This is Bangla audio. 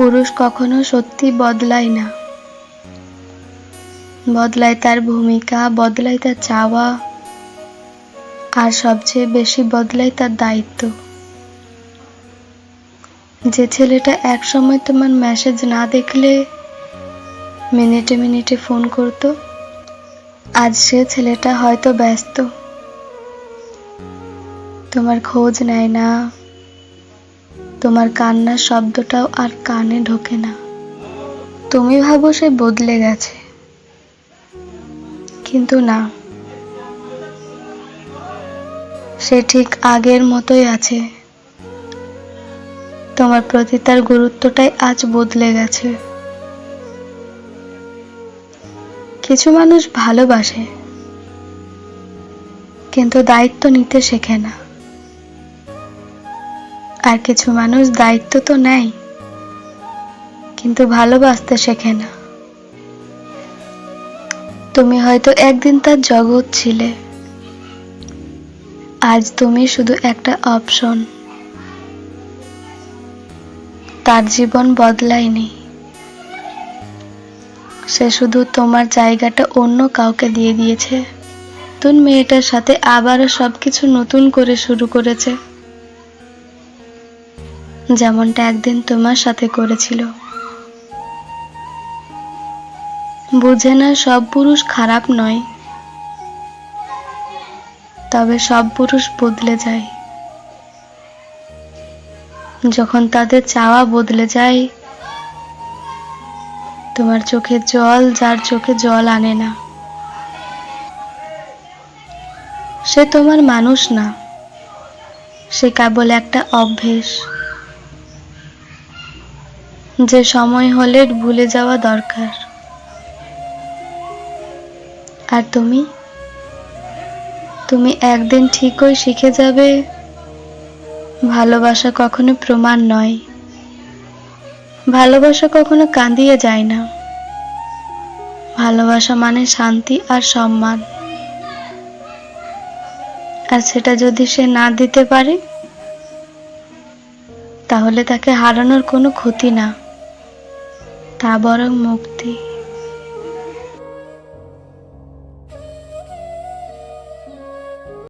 পুরুষ কখনো সত্যি বদলায় না। বদলায় তার ভূমিকা, বদলায় তার চাওয়া, আর সবচেয়ে বেশি বদলায় তার দায়িত্ব। যে ছেলেটা একসময় তোমার মেসেজ না দেখলে মিনিটে মিনিটে ফোন করতো, আজ সে ছেলেটা হয়তো ব্যস্ত। তোমার খোঁজ নেয় না। তোমার কান্নার শব্দটাও আর কানে ঢোকে না। তুমি ভাবো সে বদলে গেছে। কিন্তু না। সে ঠিক আগের মতোই আছে। তোমার প্রতি তার গুরুত্বটাই আজ বদলে গেছে। কিছু মানুষ ভালোবাসে, কিন্তু দায়িত্ব নিতে শেখে না। আর কিছু মানুষ দায়িত্ব তো নেয়, কিন্তু ভালোবাসতে শেখে না। তুমি হয়তো একদিন তার জগৎ ছিলে, আজ তুমি শুধু একটা অপশন। তার জীবন বদলায়নি, সে শুধু তোমার জায়গাটা অন্য কাউকে দিয়ে দিয়েছে। নতুন মেয়েটার সাথে আবারও সবকিছু নতুন করে শুরু করেছে। যেমনটা একদিন তোমার সাথে করেছিল। বুঝে না, সব পুরুষ খারাপ নয়। তবে সব পুরুষ বদলে যায়। যখন তাদের চাওয়া বদলে যায়, তোমার চোখে জল, যার চোখে জল আনে না। সে তোমার মানুষ না। সে কেবল একটা অভ্যেস। যে সময় হলে ভুলে যাওয়া দরকার। আর তুমি? তুমি একদিন ঠিকই শিখে যাবে, ভালোবাসা কখনো প্রমাণ নয়। ভালোবাসা কখনো কাঁদিয়ে যায় না। ভালোবাসা মানে শান্তি আর সম্মান। আর সেটা যদি সে না দিতে পারে, তাহলে তাকে হারানোর কোনো ক্ষতি না। তা বরং মুক্তি।